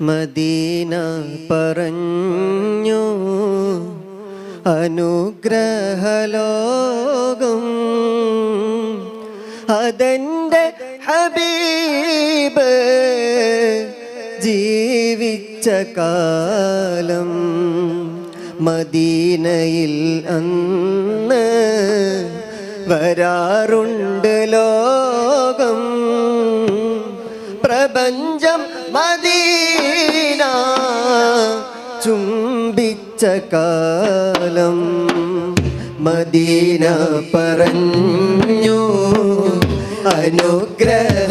Medina പറഞ്ഞു അനുഗ്രഹലോകം. അതെന്റെ ഹബീബ് ജീവിച്ച കാലം മദീനയിൽ അന്ന് വരാറുണ്ട് ലോകം. പ്രപഞ്ചം മദീന ചുംബിച്ച കാലം മദീന പറഞ്ഞു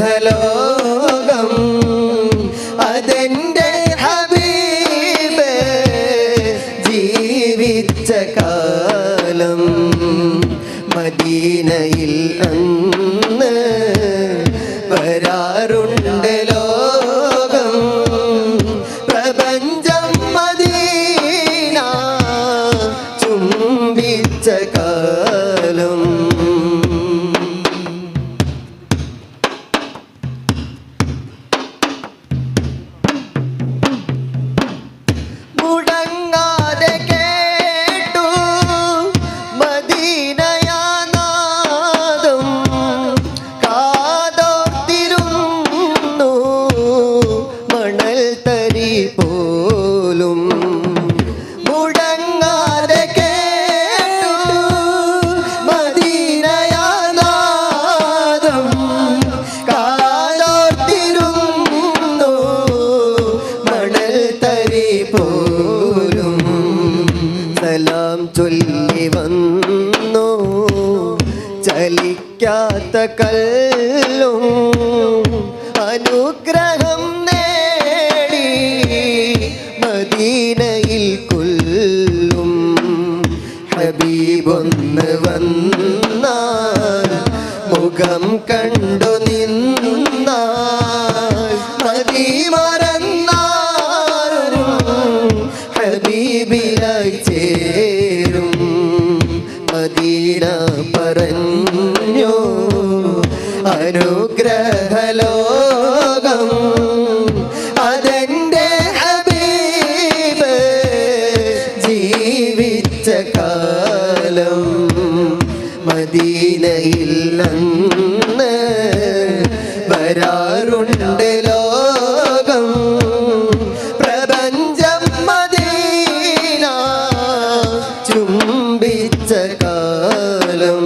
അനുഗ്രഹലോകം അതെന്റെ ഹബീബ് ജീവിച്ച കാലം മദീനയിൽ അന്ന് വരാറുണ്ട്. കല്ലും അനുഗ്രഹം നേടി മദീനയിൽ കൊല്ലും. ഹബീബൊന്ന് വന്നാൽ മുഖം കണ്ടു നിന്നാൽ മതി അനുഗ്രഹലോകം. അതെന്റെ ഹബീബ് ജീവിച്ച കാലം മദീനയിൽ അന്ന് വരാറുണ്ട് ലോകം. പ്രപഞ്ചം മദീന ചുംബിച്ച കാലം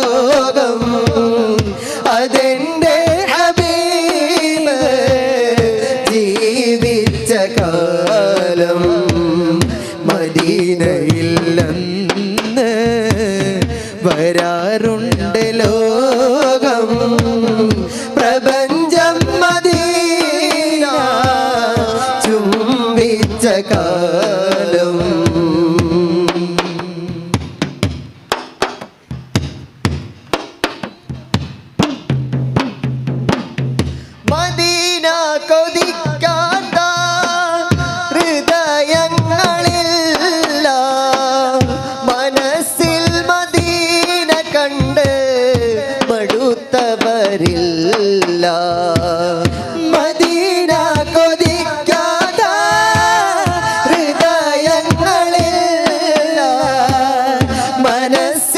കാലം മദീനയിൽ കൊതിക്കുന്നവരില്ല മദീന കൊതിക്കാത്ത ഹൃദയങ്ങളില്ല. മനസ്സ്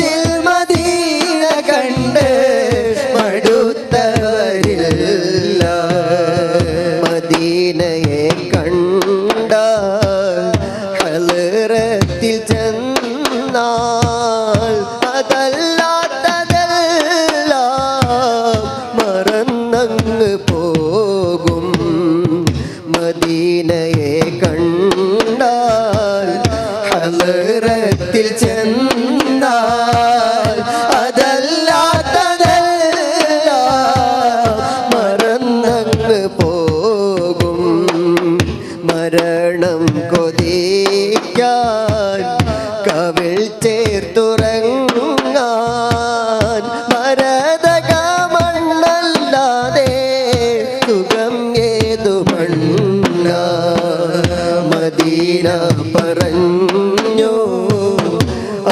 മരണം കൊതിക്കാൻ കവിൾ ചേർത്തുറങ്ങാൻ മരതക മണ്ണല്ലാതെ സുഖം ഏതു മണ്ണ? മദീന പറഞ്ഞു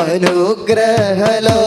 അനുഗ്രഹലോ